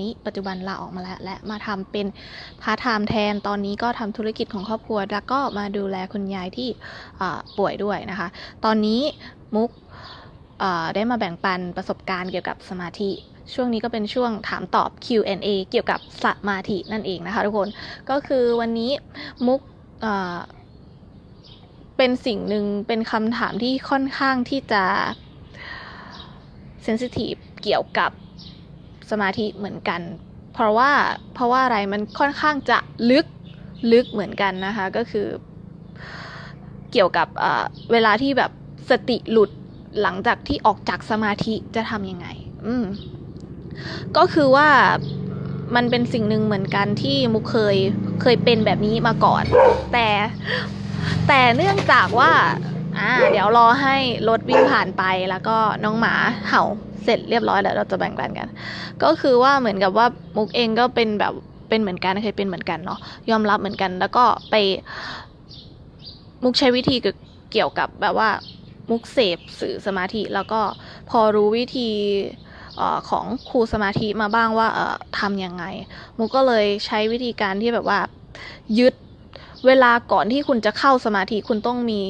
นี้ปัจจุบันลาออกมาแล้วและมาทำเป็นพาร์ทไทม์แทนตอนนี้ก็ทำธุรกิจของครอบครัว แล้วก็มาดูแลคุณยายที่ป่วยด้วยนะคะ ตอนนี้มุกได้มาแบ่งปันประสบการณ์เกี่ยวกับสมาธิช่วงนี้ก็เป็นช่วงถามตอบ Q&A เกี่ยวกับสมาธินั่นเองนะคะทุกคนก็คือวันนี้มุกเป็นสิ่งหนึ่งเป็นคำถามที่ค่อนข้างที่จะเซนซิทีฟเกี่ยวกับ สมาธิเหมือนกัน เพราะว่าเพราะว่าอะไรมันค่อนข้างจะลึกลึกเหมือนกันนะคะ ก็คือเกี่ยวกับเวลาที่แบบสติหลุดหลังจากที่ออกจากสมาธิจะทำยังไง อืมก็คือว่ามันเป็นสิ่งหนึ่งเหมือนกันที่มุกเคยเคยเป็นแบบนี้มาก่อน แต่แต่เนื่องจากว่าอ่า เดี๋ยวรอให้รถวิ่งผ่านไปแล้วก็น้องหมาเห่า เสร็จเรียบร้อยแล้วเราจะแบ่งปันกัน ก็คือว่าเหมือนกับว่ามุกเองก็เป็นแบบเป็นเหมือนกันเคยเป็นเหมือนกันเนาะยอมรับเหมือนกัน แล้วก็ไปมุกใช้วิธีเกี่ยวกับแบบว่ามุกเสพสื่อสมาธิ แล้วก็พอรู้วิธีอของครูสมาธิมาบ้างว่าทำยังไง มุกก็เลยใช้วิธีการที่แบบว่ายึดเวลาก่อนที่คุณจะเข้าสมาธิคุณต้องมี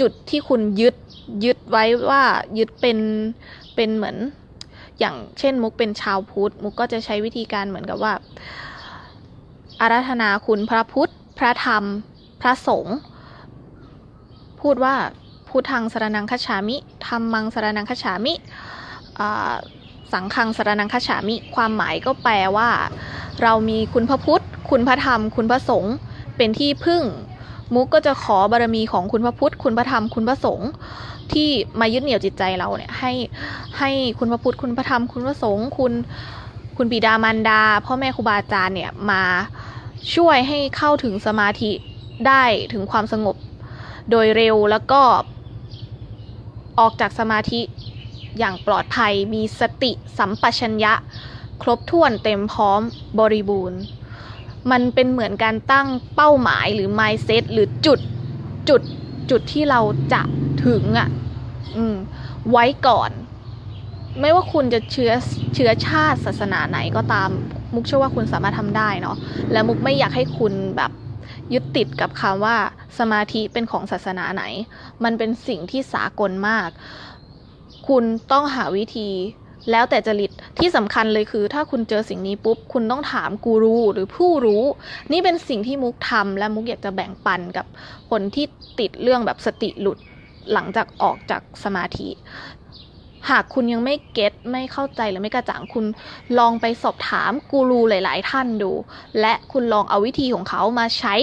จุดที่คุณยึดยึดไว้ว่ายึดเป็นเป็นเหมือน อย่างเช่นมุกเป็นชาวพุทธ มุกก็จะใช้วิธีการเหมือนกับว่า อาราธนาคุณพระพุทธ พระธรรม พระสงฆ์พูดว่าพุทธังสรนังคัจฉามิธรรมังสรนังคัจฉามิสังฆังสรนังคัจฉามิ ความหมายก็แปลว่า เรามีคุณพระพุทธ คุณพระธรรม คุณพระสงฆ์เป็นที่พึ่ง มุกก็จะขอบารมีของคุณพระพุทธ คุณพระธรรม คุณพระสงฆ์ ที่มายึดเหนี่ยวจิตใจเราเนี่ยให้ให้คุณพระพุทธคุณพระธรรมคุณพระสงฆ์คุณคุณบิดามารดา พ่อแม่ครูบาอาจารย์เนี่ยมาช่วยให้เข้าถึงสมาธิได้ถึงความสงบโดยเร็วแล้วก็ออกจากสมาธิอย่างปลอดภัยมีสติสัมปชัญญะ ครบถ้วนเต็มพร้อมบริบูรณ์ มันเป็นเหมือนการตั้งเป้าหมายหรือ mindset หรือจุดจุดจุดที่เราจะ ถึงอะ่ะ อืม ไว้ก่อน ไม่ว่าคุณจะเชื้อเชื้อชาติศาสนาไหนก็ตาม มุกเชื่อว่าคุณสามารถทำได้เนาะและมุกไม่อยากให้คุณแบบยึดติดกับคำว่าสมาธิเป็นของศาสนาไหน มันเป็นสิ่งที่สากลมาก คุณต้องหาวิธีแล้วแต่จริตที่สำคัญเลยคือ ถ้าคุณเจอสิ่งนี้ปุ๊บ คุณต้องถามกูรูหรือผู้รู้ นี่เป็นสิ่งที่มุกทำและมุกอยากจะแบ่งปันกับคนที่ติดเรื่องแบบสติหลุด หลังจากออกจากสมาธิ หากคุณยังไม่เก็ตไม่เข้าใจหรือไม่กระจ่างคุณลองไปสอบถามกูรูหลาย ๆ ท่านดู และคุณลองเอาวิธีของเขามาใช้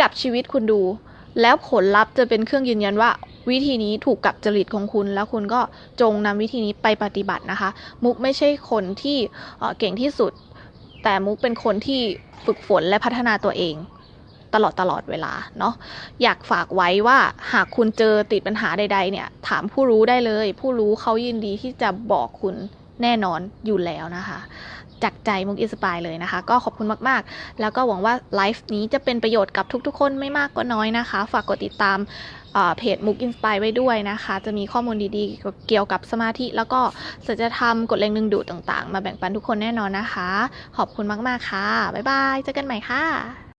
กับชีวิตคุณดู แล้วผลลัพธ์จะเป็นเครื่องยืนยันว่าวิธีนี้ถูกกับจริตของคุณ แล้วคุณก็จงนำวิธีนี้ไปปฏิบัตินะคะ มุกไม่ใช่คนที่เเก่งที่สุด แต่มุกเป็นคนที่ฝึกฝนและพัฒนาตัวเอง ตลอดตลอดเวลาเนาะอยากฝากไว้ว่าหากคุณเจอติดปัญหาใด ๆ เนี่ย ถามผู้รู้ได้เลย ผู้รู้เขายินดีที่จะบอกคุณแน่นอนอยู่แล้วนะคะ จากใจมุกอินสปายเลยนะคะ ก็ขอบคุณมากๆ แล้วก็หวังว่าไลฟ์นี้จะเป็นประโยชน์กับทุกๆ คนไม่มากก็น้อยนะคะ ฝากกดติดตามเพจมุกอินสปายไว้ด้วยนะคะ จะมีข้อมูลดีๆ เกี่ยวกับสมาธิ แล้วก็สัจธรรมกฎแรงดึงดูดต่างๆ มาแบ่งปันทุกคนแน่นอนนะคะ ขอบคุณมากๆค่ะ บ๊ายบาย เจอกันใหม่ค่ะ